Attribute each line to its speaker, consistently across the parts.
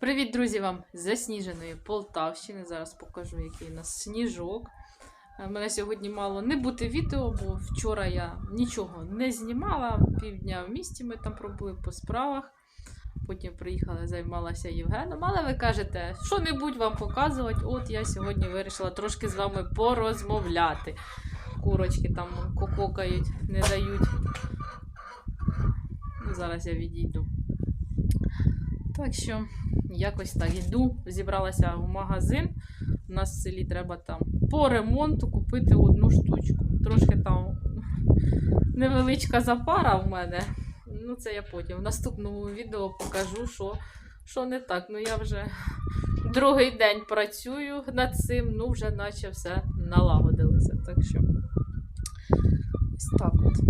Speaker 1: Привіт, друзі, вам з засніженої Полтавщини. Зараз покажу, який у нас сніжок. У мене сьогодні мало не бути відео, бо вчора я нічого не знімала. Півдня в місті ми там пробули по справах. Потім приїхала, займалася Євгеном. Але ви кажете, що-небудь вам показувати. От я сьогодні вирішила трошки з вами порозмовляти. Курочки там кококають, не дають. Ну, Зараз я відійду. Так що, якось так йду, зібралася в магазин. У нас в селі треба там по ремонту купити одну штучку. Трошки там невеличка запара в мене. Ну, це я потім. В наступному відео покажу, що, що не так. Ну, я вже другий день працюю над цим, ну вже наче все налагодилося. Так що ось так от.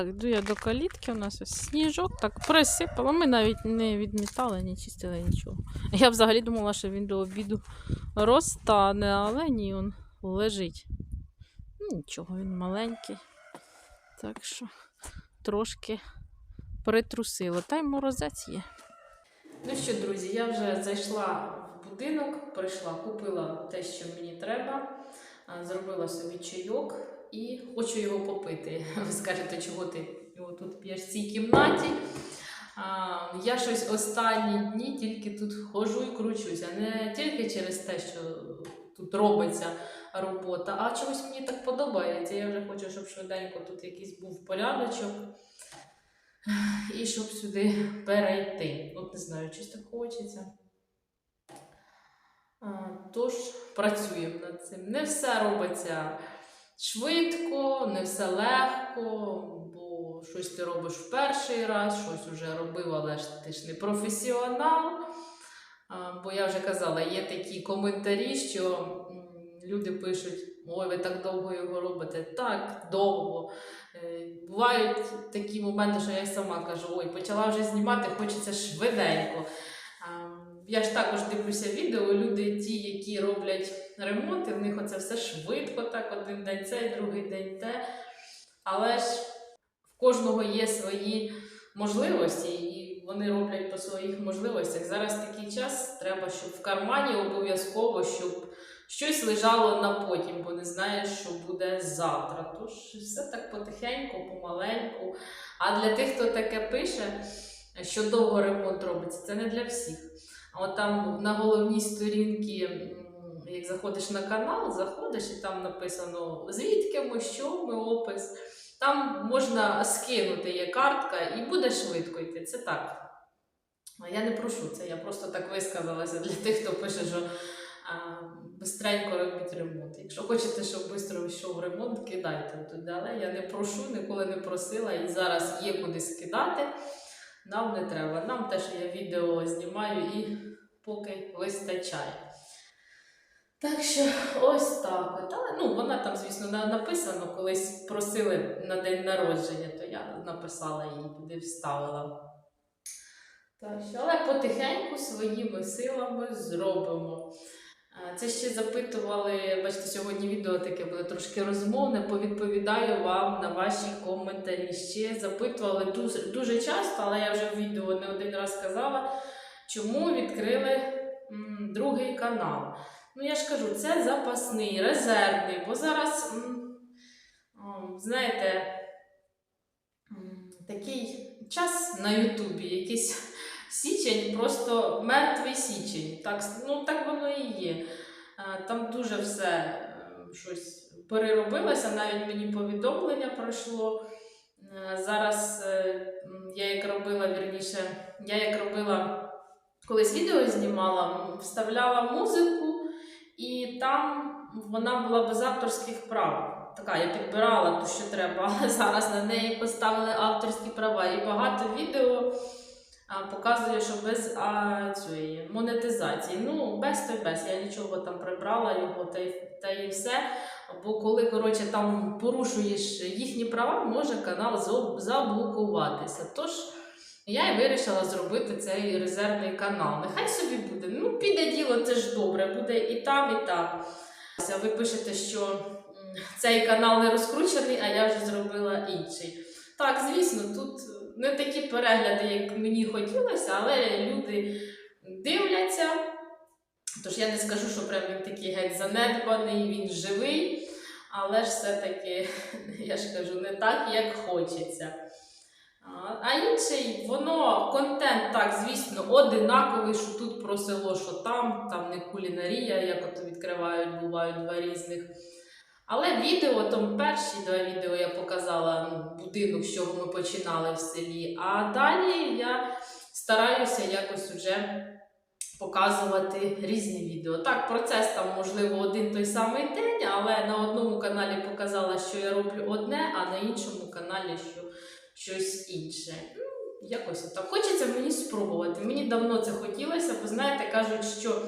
Speaker 1: Так, йду я до калітки, у нас ось сніжок так присипало. Ми навіть не відмітали, не чистили нічого. Я взагалі думала, що він до обіду розтане, але ні, він лежить. Ну, Нічого, він маленький. Так що трошки притрусило. Та й морозець є. Ну що, друзі, я вже зайшла в будинок, прийшла, купила те, що мені треба, зробила собі чайок і хочу його попити. Ви скажете, чого ти його тут п'єш в цій кімнаті? А, я щось останні дні тільки тут хожу і кручуся. Не тільки через те, що тут робиться робота, а чогось мені так подобається. Я вже хочу, щоб швиденько тут якийсь був порядочок. І щоб сюди перейти. От не знаю, щось так хочеться. А, Тож працюємо над цим. Не все робиться швидко, не все легко, бо щось ти робиш в перший раз, щось вже робив, але ж ти ж не професіонал. Бо я вже казала, є такі коментарі, що люди пишуть: ой, ви так довго його робите. Так, довго. Е, Бувають такі моменти, що я сама кажу, ой, почала вже знімати, хочеться швиденько. Я ж також дивлюся відео, люди ті, які роблять ремонти, в них оце все швидко, так, один день це, другий день те. Але ж в кожного є свої можливості, і вони роблять по своїх можливостях. Зараз такий час, треба, щоб в кармані обов'язково, щоб щось лежало на потім, бо не знаєш, що буде завтра. Тож все так потихеньку, помаленьку. А для тих, хто таке пише, що довго ремонт робиться, це не для всіх. А от там на головній сторінці, як заходиш на канал, заходиш і там написано звідки ми, що ми, опис. Там можна скинути є картка і буде швидко йти. Це так. Я не прошу це, я просто так висказалася для тих, хто пише, що бистренько робіть ремонт. Якщо хочете, щоб швидко йшов ремонт, кидайте туди. Але я не прошу, ніколи не просила і зараз є куди скидати. Нам не треба. Нам те, що я відео знімаю і поки вистачає. Так що ось так. Але ну, вона там, звісно, на- написано, колись просили на день народження, то я написала її туди вставила. Так що, але потихеньку своїми силами зробимо. Це ще запитували, бачите, сьогодні відео таке буде трошки розмовне, повідповідаю вам на ваші коментарі. Ще запитували дуже, дуже часто, але я вже в відео не один раз казала, чому відкрили другий канал. Ну, я ж кажу, це запасний, резервний, бо зараз, знаєте, такий час на Ютубі, якийсь січень, просто мертвий січень. Так, ну, так воно і є. Там дуже все е, щось переробилося, навіть мені повідомлення пройшло. Е, Зараз е, я як робила, вірніше, я як робила, колись відео знімала, вставляла музику, і там вона була без авторських прав. Така, я підбирала ту, що треба, але зараз на неї поставили авторські права. І багато відео а, показує, що без а, цієї монетизації. Ну, без то без. Я нічого там прибрала його та й, та й все. Бо коли коротше, там порушуєш їхні права, може канал заблокуватися. Тож я і вирішила зробити цей резервний канал. Нехай собі буде. Ну, піде діло, це ж добре, буде і там, і там. Ви пишете, що цей канал не розкручений, а я вже зробила інший. Так, звісно, тут не такі перегляди, як мені хотілося, але люди дивляться. Тож я не скажу, що прям він такий геть занедбаний, він живий, але ж все-таки, я ж кажу, не так, як хочеться. А, інший, воно контент, так, звісно, одинаковий, що тут про село, що там, там не кулінарія, як от відкривають, бувають два різних. Але відео, там перші два відео я показала ну, будинок, з чого ми починали в селі. А далі я стараюся якось уже показувати різні відео. Так, процес там, можливо, один той самий день, але на одному каналі показала, що я роблю одне, а на іншому каналі що щось інше. Ну, якось так. Хочеться мені спробувати. Мені давно це хотілося, бо знаєте, кажуть, що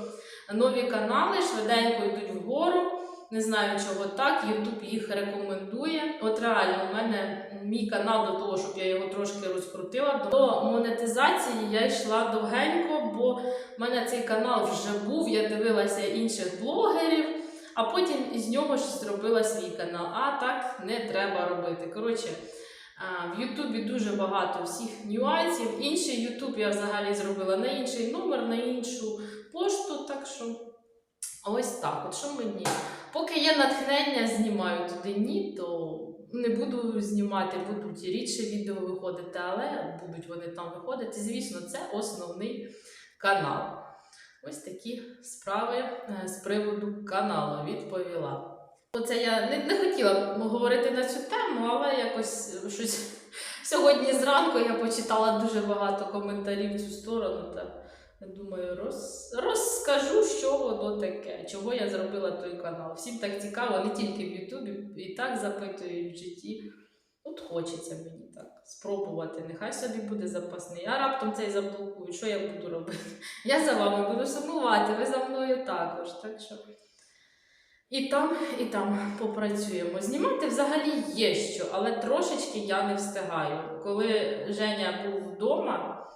Speaker 1: нові канали швиденько йдуть вгору. Не знаю, чого так. Ютуб їх рекомендує. От реально, у мене мій канал до того, щоб я його трошки розкрутила. До монетизації я йшла довгенько, бо в мене цей канал вже був. Я дивилася інших блогерів, а потім із нього ж зробила свій канал. А так не треба робити. Коротше. В Ютубі дуже багато всіх нюансів. Інший Ютуб я взагалі зробила на інший номер, на іншу пошту. Так що ось так. От що мені. Поки є натхнення, знімаю туди ні, то не буду знімати, будуть рідше відео виходити, але будуть вони там виходити. Звісно, це основний канал. Ось такі справи е, з приводу каналу відповіла. Оце я не, не хотіла говорити на цю тему, але якось щось сьогодні зранку я почитала дуже багато коментарів в цю сторону. Та думаю, роз, розкажу, що воно таке, чого я зробила той канал. Всім так цікаво, не тільки в Ютубі, і так запитують в житті. От хочеться мені так спробувати. Нехай собі буде запасний. А раптом цей заблокують. Що я буду робити? Я за вами буду сумувати, ви за мною також. Так що. І там, і там попрацюємо. Знімати взагалі є що, але трошечки я не встигаю. Коли Женя був вдома,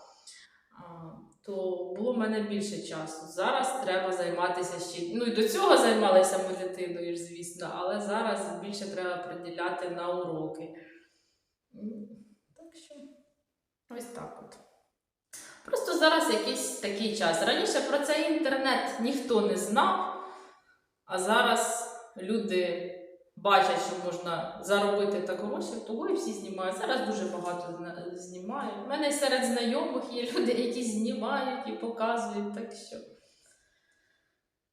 Speaker 1: то було в мене більше часу. Зараз треба займатися ще. Ну і до цього займалася ми дитиною, звісно, але зараз більше треба приділяти на уроки. Так що, ось так от. Просто зараз якийсь такий час. Раніше про цей інтернет ніхто не знав. А зараз люди бачать, що можна заробити так гроші, того і всі знімають. Зараз дуже багато знімають. У мене серед знайомих є люди, які знімають і показують, так що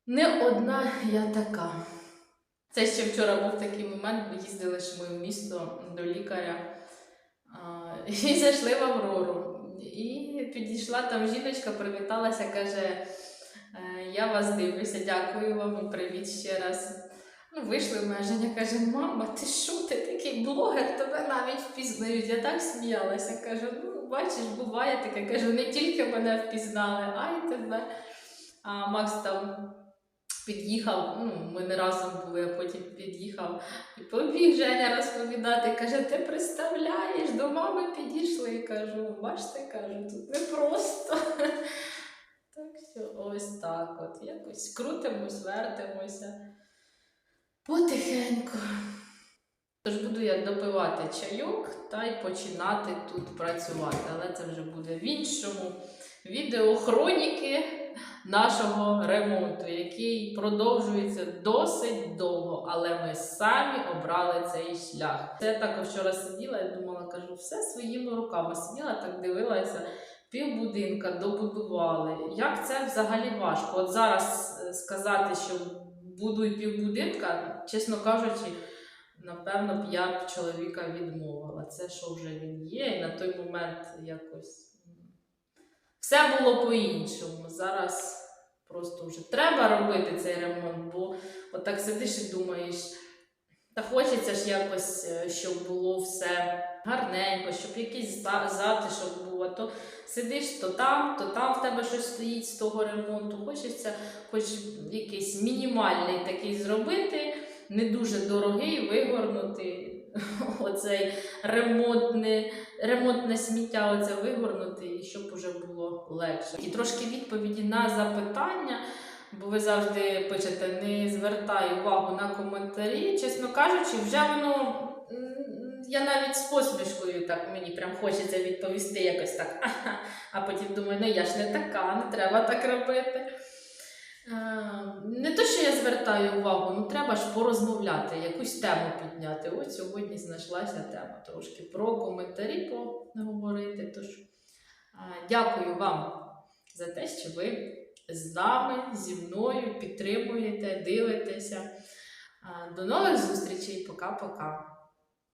Speaker 1: не одна я така. Це ще вчора був такий момент, ми їздили ж ми в місто до лікаря і зайшли в Аврору. І підійшла там жіночка, привіталася, каже. Е, Я вас дивлюся, дякую вам привіт ще раз. Ну, вийшли в мене, Женя каже, мама, ти що, ти такий блогер, тебе навіть впізнають. Я так сміялася. Кажу, ну бачиш, буває таке. Кажу, не тільки мене впізнали, а й тебе. А Макс там під'їхав, ну, ми не разом були, а потім під'їхав і побіг Женя розповідати. Каже, ти представляєш, до мами підійшли. Кажу, бачите, кажу, тут непросто. Так що ось так от. Якось крутимось, вертимося потихеньку. Тож буду я допивати чайок та й починати тут працювати. Але це вже буде в іншому відео хроніки нашого ремонту, який продовжується досить довго, але ми самі обрали цей шлях. Це також вчора сиділа і думала, кажу, все своїми руками. Сиділа, так дивилася півбудинка добудували. Як це взагалі важко? От зараз е, сказати, що будуй півбудинка, чесно кажучи, напевно б я б чоловіка відмовила. Це що вже він є, і на той момент якось все було по-іншому. Зараз просто вже треба робити цей ремонт, бо отак сидиш і думаєш. Та хочеться ж якось, е, щоб було все гарненько, щоб якийсь затишок був. То сидиш то там, то там в тебе щось стоїть з того ремонту. Хочеться хоч якийсь мінімальний такий зробити, не дуже дорогий, вигорнути оцей ремонтне, ремонтне сміття, оце вигорнути, і щоб уже було легше. І трошки відповіді на запитання. Бо ви завжди пишете, не звертай увагу на коментарі. Чесно кажучи, вже воно я навіть з посмішкою так мені прям хочеться відповісти якось так. «Ага». А потім думаю, ну я ж не така, не треба так робити. Е, Не то, що я звертаю увагу, ну треба ж порозмовляти, якусь тему підняти. От сьогодні знайшлася тема трошки про коментарі поговорити. Тож е, дякую вам за те, що ви з нами, зі мною підтримуєте, дивитеся. До нових зустрічей. Пока-пока.